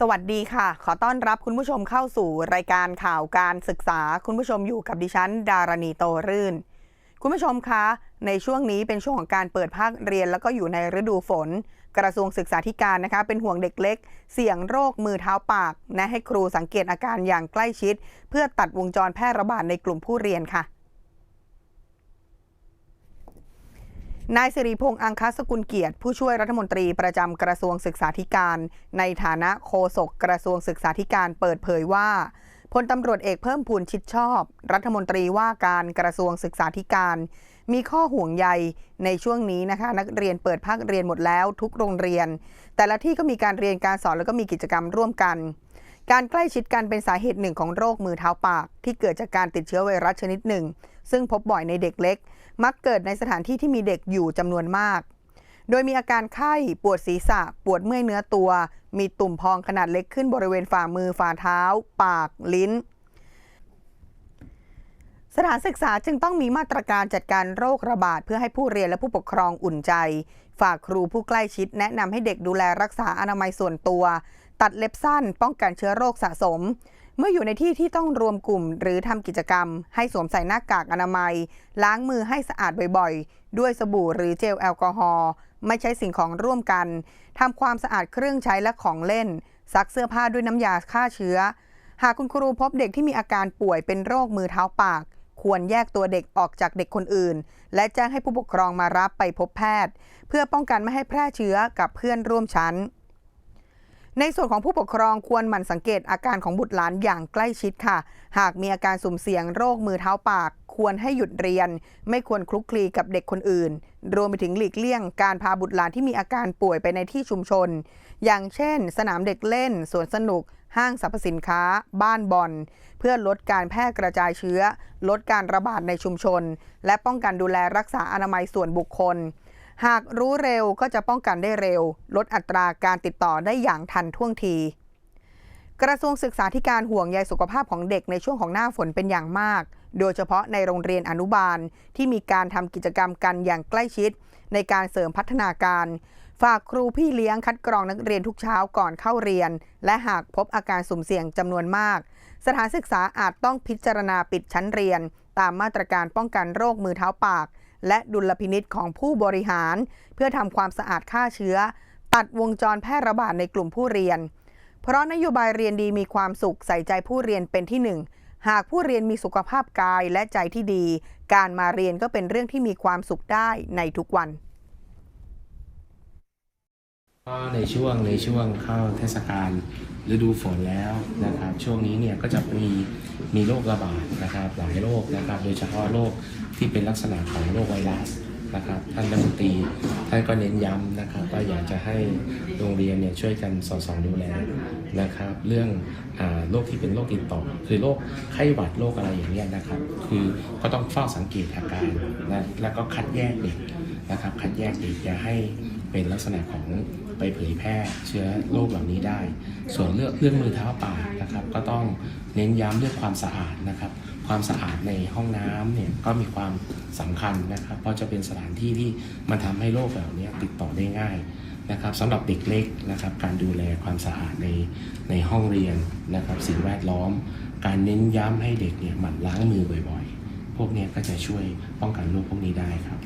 สวัสดีค่ะ ขอต้อนรับคุณผู้ชมเข้าสู่รายการข่าวการศึกษา คุณผู้ชมอยู่กับดิฉัน ดารณีโตรื่น คุณผู้ชมคะ ในช่วงนี้เป็นช่วงของการเปิดภาคเรียน แล้วก็อยู่ในฤดูฝน กระทรวงศึกษาธิการนะคะ เป็นห่วงเด็กเล็ก เสี่ยงโรคมือเท้าปาก นะให้ครูสังเกตอาการอย่างใกล้ชิด เพื่อตัดวงจรแพร่ระบาดในกลุ่มผู้เรียนค่ะ นายสิริพงษ์อังคสกุลเกียรติ ผู้ช่วยรัฐมนตรีประจำกระทรวงศึกษาธิการ ในฐานะโฆษกกระทรวงศึกษาธิการเปิดเผยว่าพลตำรวจเอกเพิ่มพูนชิดชอบ รัฐมนตรีว่าการกระทรวงศึกษาธิการ มีข้อห่วงใยในช่วงนี้นะคะ นักเรียนเปิดภาคเรียนหมดแล้วทุกโรงเรียน แต่ละที่ก็มีการเรียนการสอนแล้วก็มีกิจกรรมร่วมกัน การใกล้ชิดกันเป็นสาเหตุหนึ่งของโรคมือเท้าปาก ที่เกิดจากการติดเชื้อไวรัสชนิดหนึ่ง ซึ่งพบบ่อยในเด็กเล็ก มักเกิดในสถานที่ที่มีเด็กอยู่จำนวนมาก โดยมีอาการไข้ ปวดศีรษะ ปวดเมื่อยเนื้อตัว มีตุ่มพองขนาดเล็กขึ้นบริเวณฝ่ามือฝ่าเท้า ปาก ลิ้น สถานศึกษาจึงต้องมีมาตรการจัดการโรคระบาดเพื่อให้ผู้เรียนและผู้ปกครองอุ่นใจ ฝากครูผู้ใกล้ชิดแนะนำให้เด็กดูแลรักษาอนามัยส่วนตัว ตัดเล็บสั้น ป้องกันเชื้อโรคสะสม เมื่ออยู่ในที่ที่ต้องรวมกลุ่มหรือทำกิจกรรม ให้สวมใส่หน้ากากอนามัย ล้างมือให้สะอาดบ่อยๆ ด้วยสบู่หรือเจลแอลกอฮอล์ไม่ใช้สิ่งของร่วมกันทำความสะอาดเครื่องใช้และของเล่น ซักเสื้อผ้าด้วยน้ำยาฆ่าเชื้อ หากคุณครูพบเด็กที่มีอาการป่วยเป็นโรคมือเท้าปาก ควรแยกตัวเด็กออกจากเด็กคนอื่น และแจ้งให้ผู้ปกครองมารับไปพบแพทย์ เพื่อป้องกันไม่ให้แพร่เชื้อกับเพื่อนร่วมชั้น ในส่วนของผู้ปกครองควรหมั่นสังเกตอาการของบุตรหลานอย่างใกล้ชิดค่ะ หากมีอาการสุ่มเสี่ยงโรคมือเท้าปาก ควรให้หยุดเรียน ไม่ควรคลุกคลีกับเด็กคนอื่น รวมไปถึงหลีกเลี่ยงการพาบุตรหลานที่มีอาการป่วยไปในที่ชุมชน อย่างเช่น สนามเด็กเล่น สวนสนุก ห้างสรรพสินค้า บ้านบอล เพื่อลดการแพร่กระจายเชื้อ ลดการระบาดในชุมชน และป้องกันดูแลรักษาอนามัยส่วนบุคคล หากรู้เร็วก็จะป้องกันได้เร็ว ลดอัตราการติดต่อได้อย่างทันท่วงที กระทรวงศึกษาธิการห่วงใยสุขภาพของเด็กในช่วงของหน้าฝนเป็นอย่างมาก โดยเฉพาะในโรงเรียนอนุบาลที่มีการทำกิจกรรมกันอย่างใกล้ชิด ในการเสริมพัฒนาการ ฝากครูพี่เลี้ยงคัดกรองนักเรียนทุกเช้าก่อนเข้าเรียน และหากพบอาการสุ่มเสี่ยงจำนวนมาก สถานศึกษาอาจต้องพิจารณาปิดชั้นเรียน ตามมาตรการป้องกันโรคมือเท้าปาก และดุลพินิษของผู้บริหาร เพื่อทำความสะอาดฆ่าเชื้อ ตัดวงจรแพร่ระบาดในกลุ่มผู้เรียน เพราะนโยบายเรียนดีมีความสุขใส่ใจผู้เรียนเป็นที่หนึ่งหากผู้เรียนมีสุขภาพกายและใจที่ดี การมาเรียนก็เป็นเรื่องที่มีความสุขได้ในทุกวัน ก็ในช่วงในช่วงเข้าเทศกาลฤดูฝนแล้วนะครับ ช่วงนี้เนี่ยก็จะมีมีโรคระบาดนะครับหลายโรคนะครับ โดยเฉพาะโรคที่เป็นลักษณะของโรคไวรัสนะครับ ท่านรัฐมนตรีท่านก็เน้นย้ำนะครับว่าอยากจะให้โรงเรียนเนี่ยช่วยกันสอดส่องดูแลนะครับ เรื่องอาโรคที่เป็นโรคติดต่อ คือโรคไข้หวัดโรคอะไรอย่างเงี้ยนะครับ คือก็ต้องเฝ้าสังเกตอาการนะแล้วก็คัดแยกเด็กนะครับ คัดแยกเด็กอย่าให้ เป็นลักษณะของไปเผยแพร่เชื้อโรคเหล่านี้ได้ ส่วนเรื่องเรื่องมือเท้าปากนะครับ ก็ต้องเน้นย้ำเรื่องความสะอาดนะครับ ความสะอาดในห้องน้ำเนี่ยก็มีความสำคัญนะครับ เพราะจะเป็นสถานที่ที่มันทำให้โรคเหล่านี้ติดต่อได้ง่ายนะครับสำหรับเด็กเล็กนะครับ การดูแลความสะอาดในในห้องเรียนนะครับสิ่งแวดล้อม การเน้นย้ำให้เด็กเนี่ยหมั่นล้างมือบ่อยๆ พวกนี้ก็จะช่วยป้องกันโรคพวกนี้ได้ครับ